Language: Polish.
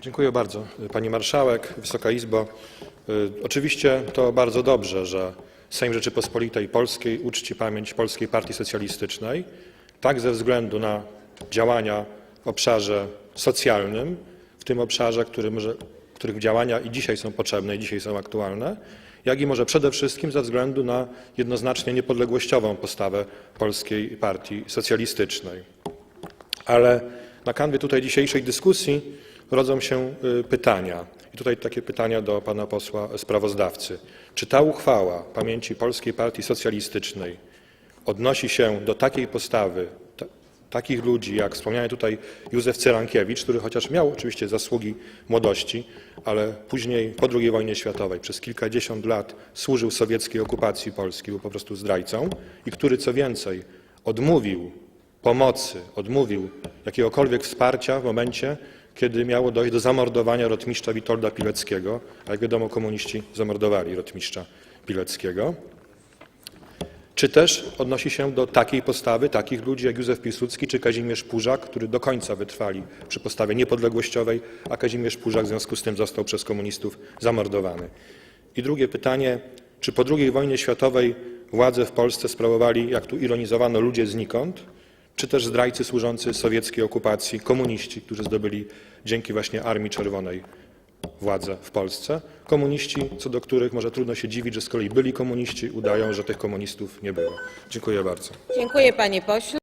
Dziękuję bardzo, Pani Marszałek, Wysoka Izbo. Y, Oczywiście to bardzo dobrze, że Sejm Rzeczypospolitej Polskiej uczci pamięć Polskiej Partii Socjalistycznej, tak ze względu na działania w obszarze socjalnym, w tym obszarze, który może, których działania i dzisiaj są potrzebne, i dzisiaj są aktualne, jak i może przede wszystkim ze względu na jednoznacznie niepodległościową postawę Polskiej Partii Socjalistycznej. Ale na kanwie tutaj dzisiejszej dyskusji rodzą się y, pytania. I tutaj takie pytania do pana posła sprawozdawcy. Czy ta uchwała pamięci Polskiej Partii Socjalistycznej odnosi się do takiej postawy, ta, takich ludzi jak wspomniany tutaj Józef Cyrankiewicz, który chociaż miał oczywiście zasługi młodości, ale później po II wojnie światowej przez kilkadziesiąt lat służył sowieckiej okupacji Polski, był po prostu zdrajcą i który co więcej odmówił pomocy, odmówił jakiegokolwiek wsparcia w momencie, kiedy miało dojść do zamordowania rotmistrza Witolda Pileckiego, a jak wiadomo komuniści zamordowali rotmistrza Pileckiego. Czy też odnosi się do takiej postawy, takich ludzi jak Józef Piłsudski czy Kazimierz Pużak, którzy do końca wytrwali przy postawie niepodległościowej, a Kazimierz Pużak w związku z tym został przez komunistów zamordowany. I drugie pytanie, czy po II wojnie światowej władzę w Polsce sprawowali, jak tu ironizowano, ludzie znikąd, czy też zdrajcy służący sowieckiej okupacji, komuniści, którzy zdobyli dzięki właśnie Armii Czerwonej władzę w Polsce. Komuniści, co do których może trudno się dziwić, że z kolei byli komuniści, udają, że tych komunistów nie było. Dziękuję bardzo. Dziękuję panie pośle.